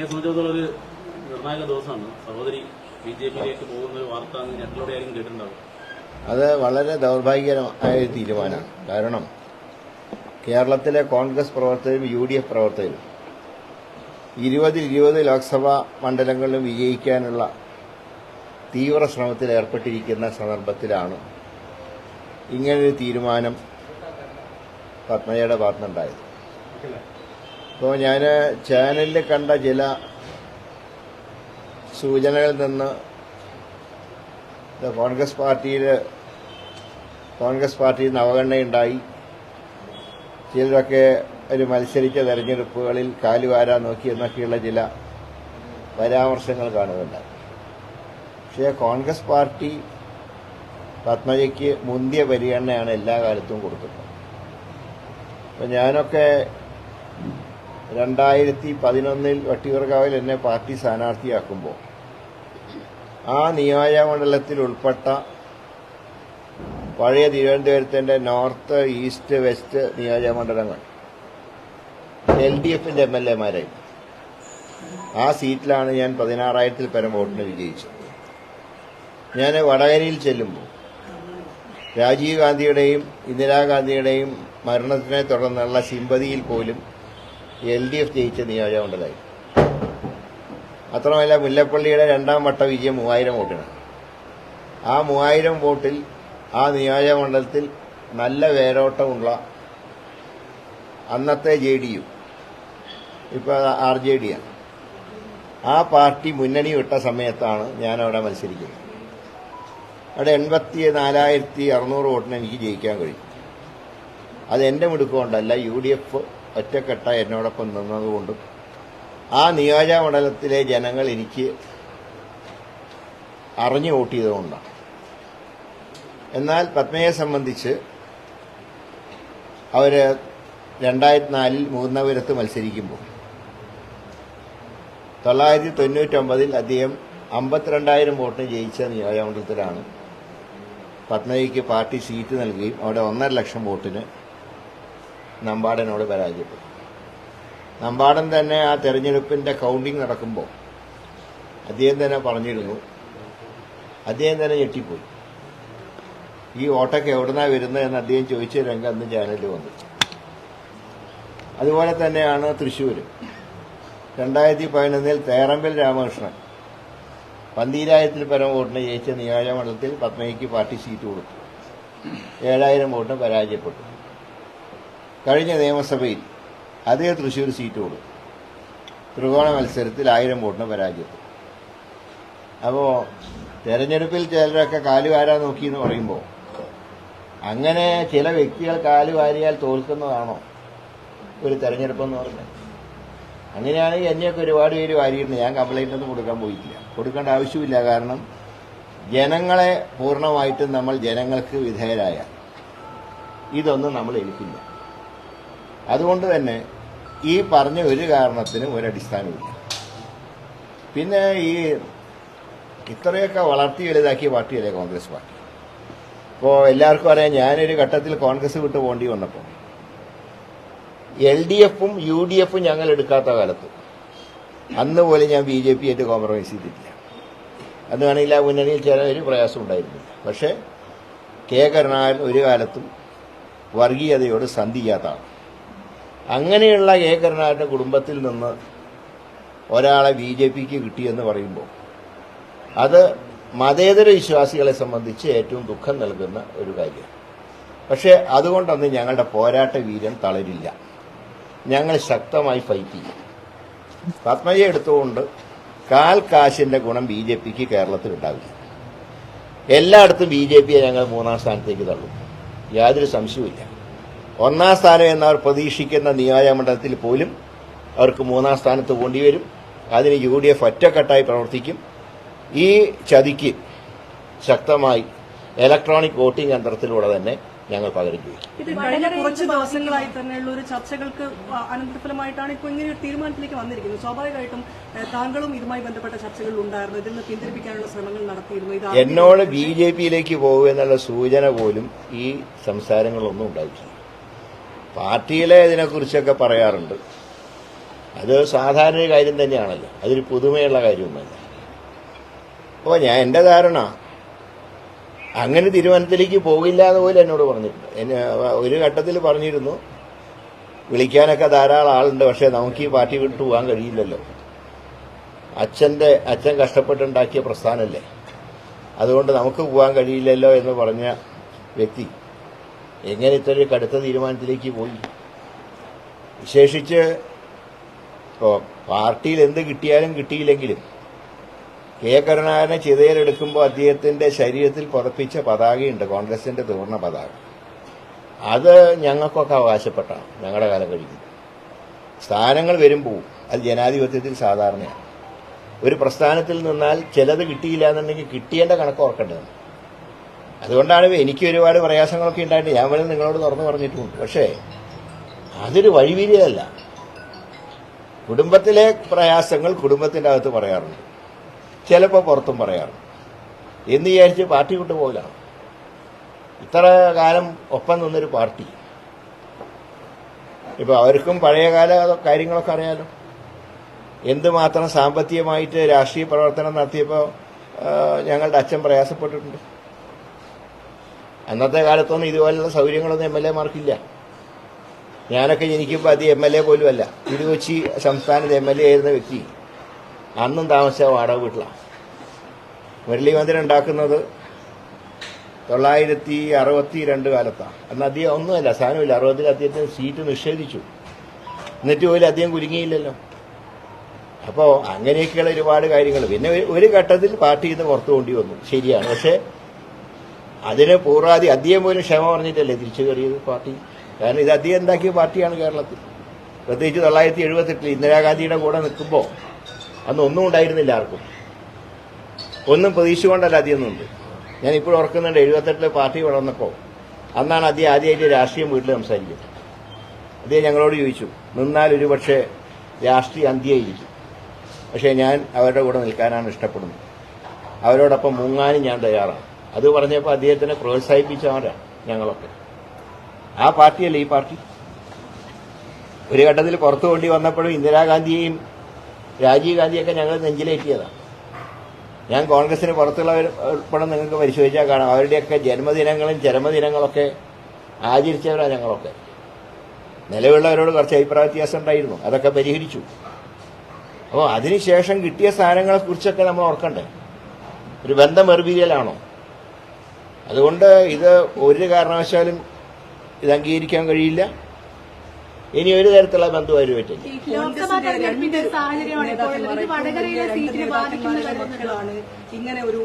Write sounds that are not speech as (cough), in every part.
പത്മയെ സംബന്ധിച്ചിടത്തോളം ഒരു നിർണായക ദിവസമാണ്. സഹോദരി ബി ജെ പിയിലേക്ക് പോകുന്ന ഒരു വാർത്ത ഞങ്ങളുടെ ഞെട്ടലോടെ ആയിരിക്കും കേട്ടിട്ടുണ്ടാവും. അത് വളരെ ദൗർഭാഗ്യകരമായ ഒരു തീരുമാനമാണ്. കാരണം കേരളത്തിലെ കോൺഗ്രസ് പ്രവർത്തകരും യു ഡി എഫ് പ്രവർത്തകരും ഇരുപതിൽ ഇരുപത് ലോക്സഭാ മണ്ഡലങ്ങളിലും വിജയിക്കാനുള്ള തീവ്ര ശ്രമത്തിൽ ഏർപ്പെട്ടിരിക്കുന്ന സന്ദർഭത്തിലാണ് ഇങ്ങനൊരു തീരുമാനം പത്മജയുടെ ഭാഗത്തുനിന്നുണ്ടായത്. ഇപ്പോൾ ഞാൻ ചാനലിൽ കണ്ട ചില സൂചനകളിൽ നിന്ന് കോൺഗ്രസ് പാർട്ടിയിൽ കോൺഗ്രസ് പാർട്ടിയിൽ നിന്ന് അവഗണനയുണ്ടായി ചിലരൊക്കെ ഒരു മത്സരിച്ച തെരഞ്ഞെടുപ്പുകളിൽ കാലുവാരാ നോക്കി എന്നൊക്കെയുള്ള ചില പരാമർശങ്ങൾ കാണുന്നുണ്ട്. പക്ഷേ കോൺഗ്രസ് പാർട്ടി പത്മജയ്ക്ക് മുന്തിയ പരിഗണനയാണ് എല്ലാ കാലത്തും കൊടുക്കുന്നത്. അപ്പം ഞാനൊക്കെ രണ്ടായിരത്തി പതിനൊന്നിൽ വട്ടിയൂർക്കാവിൽ എന്നെ പാർട്ടി സ്ഥാനാർത്ഥിയാക്കുമ്പോൾ ആ നിയോജകമണ്ഡലത്തിൽ ഉൾപ്പെട്ട പഴയ തിരുവനന്തപുരത്തിന്റെ നോർത്ത് ഈസ്റ്റ് വെസ്റ്റ് നിയോജകമണ്ഡലങ്ങൾ എൽ ഡി എഫിന്റെ എം എൽ എമാരായി ആ സീറ്റിലാണ് ഞാൻ പതിനാറായിരത്തിൽ പരം വോട്ടിന് വിജയിച്ചത്. ഞാൻ വടകരയിൽ ചെല്ലുമ്പോൾ രാജീവ് ഗാന്ധിയുടെയും ഇന്ദിരാഗാന്ധിയുടെയും മരണത്തിനെ തുടർന്നുള്ള സിമ്പതിയിൽ പോലും എൽ ഡി എഫ് ജയിച്ച നിയോജകമണ്ഡലമായി മാത്രമല്ല മുല്ലപ്പള്ളിയുടെ രണ്ടാം വട്ട വിജയം മൂവായിരം വോട്ടിനാണ്. ആ മൂവായിരം വോട്ടിൽ ആ നിയോജകമണ്ഡലത്തിൽ നല്ല വേരോട്ടമുള്ള അന്നത്തെ ജെ ഡി യു ഇപ്പോൾ ആർ ജെ ഡി ആണ്. ആ പാർട്ടി മുന്നണി വിട്ട സമയത്താണ് ഞാൻ അവിടെ മത്സരിക്കുന്നത്. അവിടെ എൺപത്തി നാലായിരത്തി അറുന്നൂറ് വോട്ടിന് എനിക്ക് ജയിക്കാൻ കഴിയും. അത് എന്റെ മിടുക്കുകൊണ്ടല്ല യു ഡി എഫ് ഒറ്റക്കെട്ട എന്നോടൊപ്പം നിന്നതുകൊണ്ടും ആ നിയോജകമണ്ഡലത്തിലെ ജനങ്ങൾ എനിക്ക് അറിഞ്ഞു വോട്ട് ചെയ്തുകൊണ്ടാണ് എന്നാൽ പത്മയെ സംബന്ധിച്ച് അവർ രണ്ടായിരത്തി നാലിൽ മൂന്നപുരത്ത് മത്സരിക്കുമ്പോൾ തൊള്ളായിരത്തി തൊണ്ണൂറ്റൊമ്പതിൽ അദ്ദേഹം അമ്പത്തിരണ്ടായിരം വോട്ടിന് ജയിച്ച നിയോജകമണ്ഡലത്തിലാണ് പത്മജിക്ക് പാർട്ടി സീറ്റ് നൽകുകയും അവിടെ ഒന്നര ലക്ഷം വോട്ടിന് നമ്പാടനോട് പരാജയപ്പെട്ടു. നമ്പാടൻ തന്നെ ആ തെരഞ്ഞെടുപ്പിന്റെ കൗണ്ടിങ് നടക്കുമ്പോൾ അദ്ദേഹം തന്നെ പറഞ്ഞിരുന്നു അദ്ദേഹം തന്നെ ഞെട്ടിപ്പോയി. ഈ ഓട്ടൊക്കെ എവിടുന്നാ വരുന്നത് എന്ന് അദ്ദേഹം ചോദിച്ച രംഗം അന്ന് ചാനലിൽ വന്നു. അതുപോലെ തന്നെയാണ് തൃശ്ശൂർ രണ്ടായിരത്തി പതിനൊന്നിൽ തേറമ്പിൽ രാമകൃഷ്ണൻ പന്തീരായിരത്തിൽ പരം വോട്ടിന് ജയിച്ച നിയോജകമണ്ഡലത്തിൽ പത്മയ്ക്ക് പാർട്ടി സീറ്റ് കൊടുത്തു. ഏഴായിരം വോട്ടിന് പരാജയപ്പെട്ടു. കഴിഞ്ഞ നിയമസഭയിൽ അതേ തൃശ്ശൂർ സീറ്റ് കൊടുത്തു. ത്രികോണ മത്സരത്തിൽ ആയിരം വോട്ടിന് പരാജയപ്പെട്ടു. അപ്പോൾ തെരഞ്ഞെടുപ്പിൽ ചിലരൊക്കെ കാലുവാരാൻ നോക്കി എന്ന് പറയുമ്പോൾ അങ്ങനെ ചില വ്യക്തികൾ കാലുവാരിയാൽ തോൽക്കുന്നതാണോ ഒരു തെരഞ്ഞെടുപ്പെന്ന് പറഞ്ഞത് അങ്ങനെയാണെങ്കിൽ എന്നെയൊക്കെ ഒരുപാട് പേര് വാരിയിരുന്നു ഞാൻ കംപ്ലൈന്റ് ഒന്നും കൊടുക്കാൻ പോയിട്ടില്ല. കൊടുക്കേണ്ട ആവശ്യമില്ല. കാരണം ജനങ്ങളെ പൂർണമായിട്ടും നമ്മൾ ജനങ്ങൾക്ക് വിധേയരായ ഇതൊന്നും നമ്മൾ ഏൽപ്പില്ല അതുകൊണ്ട് തന്നെ ഈ പറഞ്ഞ ഒരു കാരണത്തിനും ഒരടിസ്ഥാനമില്ല പിന്നെ ഈ ഇത്രയൊക്കെ വളർത്തി വലുതാക്കിയ പാർട്ടിയല്ലേ കോൺഗ്രസ് പാർട്ടി? ഇപ്പോൾ എല്ലാവർക്കും അറിയാം ഞാനൊരു ഘട്ടത്തിൽ കോൺഗ്രസ് വിട്ട് പോണ്ടി വന്നപ്പോൾ എൽ ഡി എഫും യു ഡി എഫും ഞങ്ങൾ എടുക്കാത്ത കാലത്ത് അന്ന് പോലെ ഞാൻ ബി ജെ പി ആയിട്ട് കോംപ്രമൈസ് ചെയ്തിട്ടില്ല. അന്ന് വേണമെങ്കിൽ ആ മുന്നണിയിൽ ചേരാൻ ഒരു പ്രയാസം ഉണ്ടായിരുന്നില്ല. പക്ഷേ കെ കരുണാകരൻ ഒരു കാലത്തും വർഗീയതയോട് സന്ധി ചെയ്യാത്തതാണ് അങ്ങനെയുള്ള കരുണാകരന്റെ കുടുംബത്തിൽ നിന്ന് ഒരാളെ ബി ജെ പിക്ക് കിട്ടിയെന്ന് പറയുമ്പോൾ അത് മതേതര വിശ്വാസികളെ സംബന്ധിച്ച് ഏറ്റവും ദുഃഖം നൽകുന്ന ഒരു കാര്യമാണ് പക്ഷേ അതുകൊണ്ടൊന്നും ഞങ്ങളുടെ പോരാട്ട വീരൻ തളരില്ല. ഞങ്ങൾ ശക്തമായി ഫൈറ്റ് ചെയ്യും. പത്മജയെ എടുത്തുകൊണ്ട് കാൽ കാശിന്റെ ഗുണം ബി ജെ പിക്ക് കേരളത്തിൽ ഉണ്ടാവില്ല. എല്ലായിടത്തും ബി ജെ പിയെ ഞങ്ങൾ മൂന്നാം സ്ഥാനത്തേക്ക് തള്ളും. യാതൊരു സംശയവുമില്ല. ഒന്നാം സ്ഥാനം എന്നവർ പ്രതീക്ഷിക്കുന്ന നിയോജകമണ്ഡലത്തിൽ പോലും അവർക്ക് മൂന്നാം സ്ഥാനത്ത് പോണ്ടി വരും അതിന് യു ഡി എഫ് ഒറ്റക്കെട്ടായി പ്രവർത്തിക്കും. ഈ ചതിക്ക് ശക്തമായി ഇലക്ട്രോണിക് വോട്ടിംഗ് യന്ത്രത്തിലൂടെ തന്നെ ഞങ്ങൾ പകരം ചെയ്യും. ഇത് കഴിഞ്ഞ കുറച്ച് ദിവസങ്ങളായി തന്നെയുള്ള ഒരു ചർച്ചകൾക്ക് അനന്തരഫലമായിട്ടാണ് ഇപ്പോൾ ഇങ്ങനെ ഒരു തീരുമാനത്തിലേക്ക് വന്നിരിക്കുന്നത്. സ്വാഭാവികമായിട്ടും താങ്കളും ഇതുമായി ബന്ധപ്പെട്ട ചർച്ചകൾ ഉണ്ടായിരുന്നു ഇതിൽ നിന്ന് പിന്തിരിപ്പിക്കാനുള്ള ശ്രമങ്ങൾ നടത്തിയിരുന്നു. എന്നോട് ബി ജെ പിയിലേക്ക് പോകുക എന്നുള്ള സൂചന പോലും ഈ സംസാരങ്ങളൊന്നും ഉണ്ടായിട്ടില്ല. പാർട്ടിയിലെ ഇതിനെക്കുറിച്ചൊക്കെ പറയാറുണ്ട്. അത് സാധാരണ ഒരു കാര്യം തന്നെയാണല്ലോ. അതൊരു പുതുമയുള്ള കാര്യമൊന്നുമല്ല അപ്പോൾ ഞാൻ എന്റെ ധാരണ അങ്ങനെ തീരുമാനത്തിലേക്ക് പോകില്ല എന്ന് പോലും എന്നോട് പറഞ്ഞിട്ടുണ്ട്. എന്നെ ഒരു ഘട്ടത്തിൽ പറഞ്ഞിരുന്നു വിളിക്കാനൊക്കെ ധാരാളം ആളുണ്ട് പക്ഷേ നമുക്ക് ഈ പാർട്ടി വിട്ടു പോകാൻ കഴിയില്ലല്ലോ. അച്ഛന്റെ അച്ഛൻ കഷ്ടപ്പെട്ടുണ്ടാക്കിയ പ്രസ്ഥാനമല്ലേ അതുകൊണ്ട് നമുക്ക് പോകാൻ കഴിയില്ലല്ലോ എന്ന് പറഞ്ഞ വ്യക്തി എങ്ങനെ ഇത്രയും കടുത്ത തീരുമാനത്തിലേക്ക് പോയി? വിശേഷിച്ച് ഇപ്പോൾ പാർട്ടിയിൽ എന്ത് കിട്ടിയാലും കിട്ടിയില്ലെങ്കിലും കെ കരുണാകരനെ ചിതയിലെടുക്കുമ്പോൾ അദ്ദേഹത്തിന്റെ ശരീരത്തിൽ പുറപ്പിച്ച പതാകയുണ്ട് കോൺഗ്രസിന്റെ ത്രിവർണ പതാക. അത് ഞങ്ങൾക്കൊക്കെ അവകാശപ്പെട്ടാണ് ഞങ്ങളുടെ കാലം കഴിക്കുന്നത് സ്ഥാനങ്ങൾ വരുമ്പോൾ അത് ജനാധിപത്യത്തിൽ സാധാരണയാണ്. ഒരു പ്രസ്ഥാനത്തിൽ നിന്നാൽ ചിലത് കിട്ടിയില്ല എന്നുണ്ടെങ്കിൽ കിട്ടിയേണ്ട കണക്ക് ഓർക്കേണ്ടത് അതുകൊണ്ടാണ് എനിക്ക് ഒരുപാട് പ്രയാസങ്ങളൊക്കെ ഉണ്ടായിട്ട് ഞാൻ വേണമെങ്കിൽ നിങ്ങളോട് തുറന്നു പറഞ്ഞിട്ടുണ്ട് പക്ഷേ അതൊരു വഴിവീരിയതല്ല കുടുംബത്തിലെ പ്രയാസങ്ങൾ കുടുംബത്തിന്റെ അകത്ത് പറയാറുണ്ട്. ചിലപ്പോൾ പുറത്തും പറയാറുണ്ട്. എന്ന് വിചാരിച്ച് പാർട്ടി വിട്ടു ഇത്ര കാലം ഒപ്പം നിന്നൊരു പാർട്ടി. ഇപ്പോൾ അവർക്കും പഴയകാല കാര്യങ്ങളൊക്കെ അറിയാലോ. എന്തുമാത്രം സാമ്പത്തികമായിട്ട് രാഷ്ട്രീയ പ്രവർത്തനം നടത്തിയപ്പോൾ ഞങ്ങളുടെ അച്ഛൻ പ്രയാസപ്പെട്ടിട്ടുണ്ട്. അന്നത്തെ കാലത്തൊന്നും ഇതുപോലുള്ള സൗകര്യങ്ങളൊന്നും എം എൽ എമാർക്കില്ല. ഞാനൊക്കെ ജനിക്കുമ്പോൾ അത് എം എൽ എ പോലും പോലുമല്ല കൊച്ചി സംസ്ഥാനത്ത് എം എൽ എ ആയിരുന്ന വ്യക്തി അന്നും താമസിച്ച വാടക വീട്ടിലാണ് മുരളി മന്ദിരം ഉണ്ടാക്കുന്നത് തൊള്ളായിരത്തി അറുപത്തി രണ്ട് കാലത്താണ് അന്ന് അധികം ഒന്നുമല്ല സാധനമില്ല അറുപതിൽ അദ്ദേഹത്തിന് സീറ്റ് നിഷേധിച്ചു. എന്നിട്ട് പോലും അദ്ദേഹം കുലുങ്ങിയില്ലല്ലോ. അപ്പോൾ അങ്ങനെയൊക്കെയുള്ള ഒരുപാട് കാര്യങ്ങൾ പിന്നെ ഒരു- ഘട്ടത്തിൽ പാർട്ടി നിന്ന് പുറത്തു കൊണ്ടി വന്നു ശരിയാണ്. പക്ഷേ അതിന് പൂർവാധി അദ്ദേഹം പോലും ക്ഷമ പറഞ്ഞിട്ടല്ലേ തിരിച്ചു കയറിയത് പാർട്ടി? കാരണം ഇത് അദ്ദേഹം ഉണ്ടാക്കിയ പാർട്ടിയാണ് കേരളത്തിൽ. പ്രത്യേകിച്ച് തൊള്ളായിരത്തി എഴുപത്തെട്ടിൽ ഇന്ദിരാഗാന്ധിയുടെ കൂടെ നിൽക്കുമ്പോൾ അന്ന് ഒന്നും ഉണ്ടായിരുന്നില്ല ആർക്കും. ഒന്നും പ്രതീക്ഷിച്ചുകൊണ്ടല്ല അധികം നിന്നത് ഞാൻ ഇപ്പോഴും ഓർക്കുന്നുണ്ട് എഴുപത്തെട്ടിൽ പാർട്ടി വളർന്നപ്പോൾ അന്നാണ് അദ്ദേഹം ആദ്യമായിട്ട് രാഷ്ട്രീയം വീട്ടിൽ സംസാരിക്കുന്നത്. അദ്ദേഹം ഞങ്ങളോട് ചോദിച്ചു നിന്നാൽ ഒരു പക്ഷേ രാഷ്ട്രീയ അന്ത്യമായിരിക്കും. പക്ഷേ ഞാൻ അവരുടെ കൂടെ നിൽക്കാനാണ് ഇഷ്ടപ്പെടുന്നത്. അവരോടൊപ്പം മുങ്ങാനും ഞാൻ തയ്യാറാണ്. അത് പറഞ്ഞപ്പോൾ അദ്ദേഹത്തിനെ പ്രോത്സാഹിപ്പിച്ചവരാണ് ഞങ്ങളൊക്കെ. ആ പാർട്ടിയല്ല ഈ പാർട്ടി? ഒരു ഘട്ടത്തിൽ പുറത്തു കൊണ്ടി വന്നപ്പോഴും ഇന്ദിരാഗാന്ധിയെയും രാജീവ് ഗാന്ധിയൊക്കെ ഞങ്ങൾ നെഞ്ചിലേറ്റിയതാണ് ഞാൻ കോൺഗ്രസിന് പുറത്തുള്ളവർ ഉൾപ്പെടെ നിങ്ങൾക്ക് പരിശോധിച്ചാൽ കാണാം. അവരുടെയൊക്കെ ജന്മദിനങ്ങളും ചരമദിനങ്ങളൊക്കെ ആചരിച്ചവരാണ് ഞങ്ങളൊക്കെ. നിലവിലുള്ളവരോട് കുറച്ച് അഭിപ്രായ വ്യത്യാസം ഉണ്ടായിരുന്നു. അതൊക്കെ പരിഹരിച്ചു. അപ്പോൾ അതിനുശേഷം കിട്ടിയ സ്ഥാനങ്ങളെക്കുറിച്ചൊക്കെ നമ്മൾ ഓർക്കണ്ടേ? ഒരു ബന്ധം വെറുപിരിയലാണോ? അതുകൊണ്ട് ഇത് ഒരു കാരണവശാലും ഇത് അംഗീകരിക്കാൻ കഴിയില്ല. ഇനി ഒരു തരത്തിലുള്ള ബന്ധുവായി പറ്റില്ല. ഇങ്ങനെ ഒരു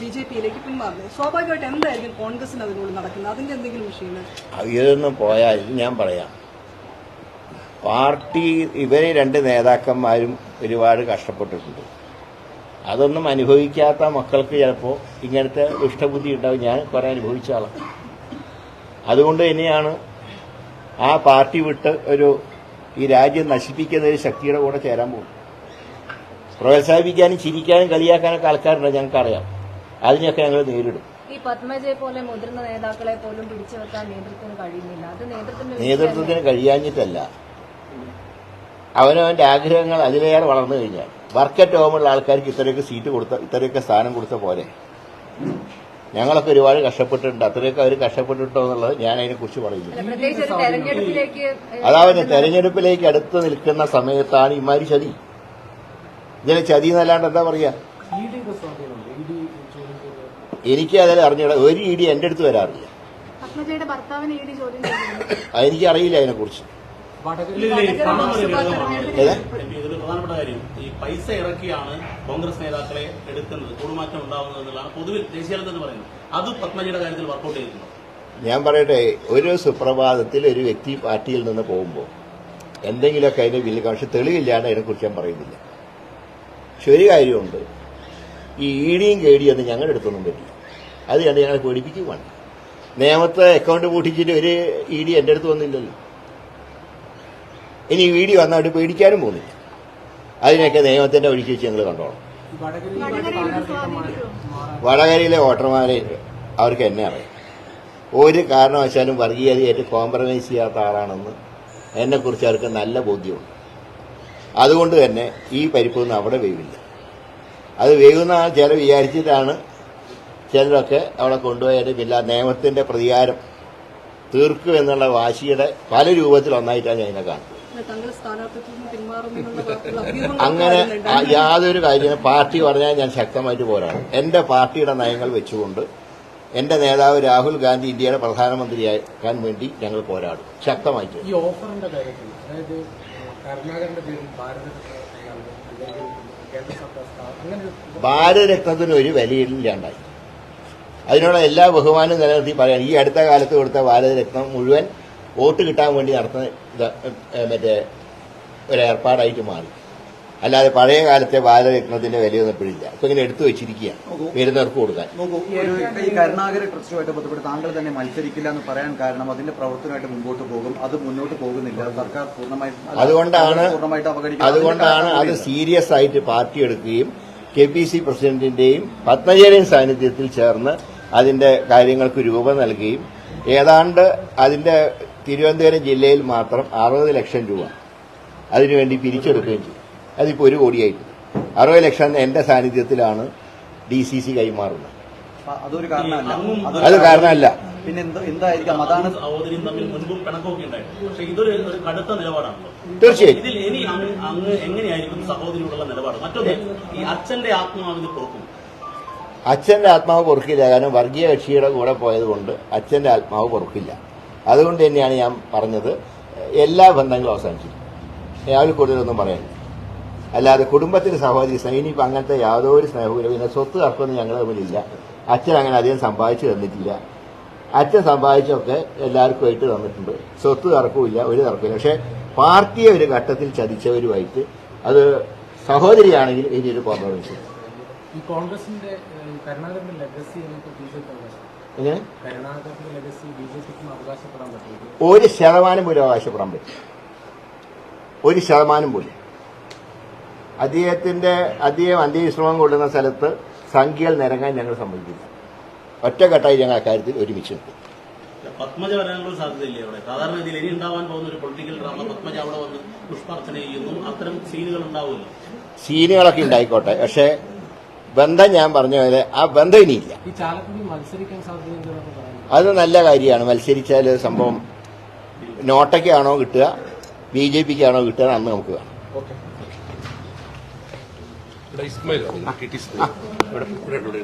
ബി ജെ പിയിലേക്ക് പിന്മാറുന്നത് സ്വാഭാവികമായിട്ട് എന്തായിരിക്കും കോൺഗ്രസിന് അതിനോട് നടക്കുന്നത്? അതിന്റെ എന്തെങ്കിലും വിഷയങ്ങൾ? ഇതൊന്നും പോയാൽ ഞാൻ പറയാം. പാർട്ടി ഇവരെ രണ്ട് നേതാക്കന്മാരും ഒരുപാട് കഷ്ടപ്പെട്ടിട്ടുണ്ട്. അതൊന്നും അനുഭവിക്കാത്ത മക്കൾക്ക് ചിലപ്പോൾ ഇങ്ങനത്തെ ദുഷ്ടബുദ്ധി ഉണ്ടാവും. ഞാൻ കുറെ അനുഭവിച്ച ആളാണ് അതുകൊണ്ട് തന്നെയാണ് ആ പാർട്ടി വിട്ട് ഒരു ഈ രാജ്യം നശിപ്പിക്കുന്ന ഒരു ശക്തിയുടെ കൂടെ ചേരാൻ പോകും പ്രോത്സാഹിപ്പിക്കാനും ചിരിക്കാനും കളിയാക്കാനൊക്കെ ആൾക്കാരുണ്ട്? ഞങ്ങൾക്കറിയാം. അതിനെയൊക്കെ ഞങ്ങൾ നേരിടും. ഈ പത്മജയെ പോലെ മുതിർന്ന നേതാക്കളെ പോലും പിടിച്ചു വെക്കാൻ നേതൃത്വത്തിന് കഴിയുന്നില്ല. അത് നേതൃത്വത്തിന്റെ നേതൃത്വത്തിന് കഴിയാഞ്ഞിട്ടല്ല. അവനവന്റെ ആഗ്രഹങ്ങൾ അതിലേറെ വളർന്നു കഴിഞ്ഞാൽ വർക്കറ്റ് ഹോമുള്ള ആൾക്കാർക്ക് ഇത്രയൊക്കെ സീറ്റ് കൊടുത്ത ഇത്രയൊക്കെ സ്ഥാനം കൊടുത്ത പോലെ ഞങ്ങളൊക്കെ ഒരുപാട് കഷ്ടപ്പെട്ടിട്ടുണ്ട്. അത്രയൊക്കെ അവർ കഷ്ടപ്പെട്ടിട്ടോ എന്നുള്ളത് ഞാൻ അതിനെക്കുറിച്ച് പറയുന്നു പ്രത്യേകിച്ച് തെരഞ്ഞെടുപ്പിലേക്ക് അടുത്ത് നിൽക്കുന്ന സമയത്താണ് ഇമാരി ചതി. ഇതിനെ ചതി എന്നല്ലാണ്ട് എന്താ പറയാ? എനിക്ക് അതിൽ അറിഞ്ഞൂടാ. ഒരു അടുത്ത് വരാറില്ല. ഇ ഡി ചോദ്യം ചെയ്യുന്നു അതെനിക്ക് അറിയില്ല അതിനെക്കുറിച്ച്. പ്രധാനപ്പെട്ട കാര്യം ഈ പൈസ ഇറക്കിയാണ് കോൺഗ്രസ് നേതാക്കളെ എടുക്കുന്നത് കൂടുമാറ്റം ഉണ്ടാവുന്നത് എന്നുള്ളതാണ് പൊതുവിൽ ദേശീയതലത്തിൽ എന്ന് പറയുന്നത്. അത് പത്മജിയുടെ കാര്യത്തിൽ വർക്കൗട്ട് ചെയ്തിട്ടുണ്ട്? ഞാൻ പറയട്ടെ ഒരു സുപ്രഭാതത്തിൽ ഒരു വ്യക്തി പാർട്ടിയിൽ നിന്ന് പോകുമ്പോൾ എന്തെങ്കിലുമൊക്കെ അതിന് വില പക്ഷെ തെളിവില്ലാണ്ട് അതിനെക്കുറിച്ച് ഞാൻ പറയുന്നില്ല. പക്ഷെ ഒരു കാര്യമുണ്ട്. ഈ ഇടിയും കേടിയും ഒന്നും ഞങ്ങളുടെ അടുത്തൊന്നും പറ്റില്ല. അത് കണ്ട് ഞങ്ങളെ പേടിപ്പിക്കുകയാണ് നിയമത്തെ അക്കൗണ്ട് പൂട്ടിച്ചിട്ട് ഒരു ഇ ഡി എന്റെ അടുത്ത് വന്നില്ലല്ലോ. ഇനി ഡി വന്നാൽ പേടിക്കാനും പോകുന്നില്ല. അതിനൊക്കെ നിയമത്തിന്റെ ഒഴുക്കി വെച്ച് ഞങ്ങൾ കണ്ടോളാം. വടകരയിലെ വോട്ടർമാരെ അവർക്ക് എന്നെ അറിയാം. ഒരു കാരണവശാലും വർഗീയതയായിട്ട് കോംപ്രമൈസ് ചെയ്യാത്ത ആളാണെന്ന് എന്നെക്കുറിച്ച് അവർക്ക് നല്ല ബോധ്യമുണ്ട്. അതുകൊണ്ട് തന്നെ ഈ പരിപ്പൊന്നും അവിടെ വേവില്ല. അത് വേവുന്ന ആ ചില വിചാരിച്ചിട്ടാണ് ചിലരൊക്കെ അവിടെ കൊണ്ടുപോയിട്ട് പിന്നെ നിയമത്തിന്റെ പ്രതികാരം തീർക്കും എന്നുള്ള വാശിയുടെ പല രൂപത്തിൽ ഒന്നായിട്ടാണ് ഞാൻ ഇതിനെ കാണുന്നത്. (laughs) അങ്ങനെ യാതൊരു കാര്യം പാർട്ടി പറഞ്ഞാൽ ഞാൻ ശക്തമായിട്ട് പോരാടും. എന്റെ പാർട്ടിയുടെ നയങ്ങൾ വെച്ചുകൊണ്ട് എന്റെ നേതാവ് രാഹുൽ ഗാന്ധി ഇന്ത്യയുടെ പ്രധാനമന്ത്രിയാക്കാൻ വേണ്ടി ഞങ്ങൾ പോരാടും. ശക്തമായിട്ട്. ഈ ഓഫറിന്റെ കാര്യത്തിൽ അതായത് കരുണാകരന്റെ ഭാരതരത്നത്തിന് ഒരു വിലയില്ലാണ്ടായി അതിനുള്ള എല്ലാ ബഹുമാനവും നിലനിർത്തി പറയാൻ ഈ അടുത്ത കാലത്ത് കൊടുത്ത ഭാരതരത്നം മുഴുവൻ വോട്ട് കിട്ടാൻ വേണ്ടി നടത്തുന്ന ഇത്, മറ്റേ ഒരു ഏർപ്പാടായിട്ട് മാറി. അല്ലാതെ പഴയ കാലത്തെ ഭാരതരത്നത്തിന്റെ വിലയൊന്നും ഇപ്പോഴില്ല. അപ്പൊ ഇങ്ങനെ എടുത്തു വെച്ചിരിക്കുകയാണ് വരുന്നവർക്ക് കൊടുക്കാൻ. ഈ കരുണാകര ട്രസ്റ്റുമായിട്ട് ബന്ധപ്പെട്ട് താങ്കൾ തന്നെ മത്സരിക്കില്ല എന്ന് പറയാൻ കാരണം അതിന്റെ പ്രവർത്തനമായിട്ട് മുമ്പോട്ട് പോകും. അത് മുന്നോട്ട് പോകുന്നില്ല. സർക്കാർ പൂർണമായിട്ട് അതുകൊണ്ടാണ് അതുകൊണ്ടാണ് അത് സീരിയസ് ആയിട്ട് പാർട്ടി എടുക്കുകയും കെ പി സി പ്രസിഡന്റിന്റെയും പത്മജയുടെയും സാന്നിധ്യത്തിൽ ചേർന്ന് അതിന്റെ കാര്യങ്ങൾക്ക് രൂപം നൽകുകയും ഏതാണ്ട് അതിന്റെ തിരുവനന്തപുരം ജില്ലയിൽ മാത്രം അറുപത് ലക്ഷം രൂപ അതിനുവേണ്ടി പിരിച്ചെടുക്കുകയും ചെയ്തു. അതിപ്പോൾ ഒരു കോടിയായിട്ട്. അറുപത് ലക്ഷം എന്റെ സാന്നിധ്യത്തിലാണ് ഡി സി സി കൈമാറുന്നത്. അതൊരു കാരണമല്ല. അത് കാരണമല്ല. പിന്നെ എന്തായിരിക്കാം? അതാണ് സഹോദരിയും തമ്മിൽ മുൻപും പിണക്കമൊക്കെ ഉണ്ടായിട്ടുണ്ട് പക്ഷെ ഇതൊരു ഒരു കടുത്ത നിലപാടാണല്ലോ. തീർച്ചയായും. ഇതിൽ ഇനി അങ്ങ് അങ്ങ് എങ്ങനെയായിരിക്കും സഹോദരിയോടുള്ള നിലപാട്? മറ്റൊന്ന് ഈ അച്ഛന്റെ ആത്മാവിന് അച്ഛന്റെ ആത്മാവ് പൊറുക്കില്ല. കാരണം വർഗീയ കക്ഷിയുടെ കൂടെ പോയതുകൊണ്ട് അച്ഛന്റെ ആത്മാവ് പൊറുക്കില്ല. അതുകൊണ്ട് തന്നെയാണ് ഞാൻ പറഞ്ഞത് എല്ലാ ബന്ധങ്ങളും അവസാനിച്ചു രാവിലെ കൂടുതലൊന്നും പറയാൻ അല്ലാതെ കുടുംബത്തിന് സഹോദരി സൈനിക അങ്ങനത്തെ യാതൊരു സ്നേഹവും പിന്നെ സ്വത്ത് തർക്കമൊന്നും ഞങ്ങൾ തമ്മിലില്ല അച്ഛൻ അങ്ങനെ അധികം സമ്പാദിച്ചു തന്നിട്ടില്ല. അച്ഛൻ സമ്പാദിച്ചൊക്കെ എല്ലാവർക്കും ആയിട്ട് തന്നിട്ടുണ്ട്. സ്വത്ത് തറക്കുമില്ല ഒരു തർക്കമില്ല പക്ഷെ പാർട്ടിയെ ഒരു ഘട്ടത്തിൽ ചതിച്ചവരുമായിട്ട് അത് സഹോദരിയാണെങ്കിൽ ഇനിയൊരു കോംപ്രമൈസ് ഈ കോൺഗ്രസിന്റെ കരുണാകരന്റെ ലെഗസി അവകാശം എങ്ങനെ? ഒരു ശതമാനം പോലും അവകാശപ്പെടാൻ പറ്റും ഒരു ശതമാനം പോലും. അദ്ദേഹത്തിന്റെ അദ്ദേഹം അന്ത്യവിശ്രമം കൊള്ളുന്ന സ്ഥലത്ത് സംഖ്യകൾ നിരങ്ങാൻ ഞങ്ങൾ സമ്മതിക്കില്ല. ഒറ്റഘട്ടമായി ഞങ്ങൾ അക്കാര്യത്തിൽ ഒരുമിച്ച് നിൽക്കും. പത്മജ വരാനുള്ള സാധ്യതയില്ലേ അവിടെ? സാധാരണ രീതിയിൽ ഇനി ഉണ്ടാവാൻ പോകുന്ന ഒരു പൊളിറ്റിക്കൽ ഡ്രാമ പത്മജ അവിടെ വന്ന് പുഷ്പാർച്ചന ചെയ്യുന്നു. അത്തരം സീനുകൾ ഉണ്ടാവുമല്ലോ? സീനുകളൊക്കെ ഉണ്ടായിക്കോട്ടെ. പക്ഷേ ബന്ധം ഞാൻ പറഞ്ഞ പോലെ ആ ബന്ധം ഇനിയില്ല. അത് നല്ല കാര്യമാണ്. മത്സരിച്ചാൽ സംഭവം നോട്ടയ്ക്കാണോ കിട്ടുക ബി ജെ പിക്കാണോ കിട്ടുക അന്ന് നമുക്ക് കാണാം. ഇവിടെ ഇസ്മയിൽ ഇവിടെ ഇവിടെ ഇവിടെ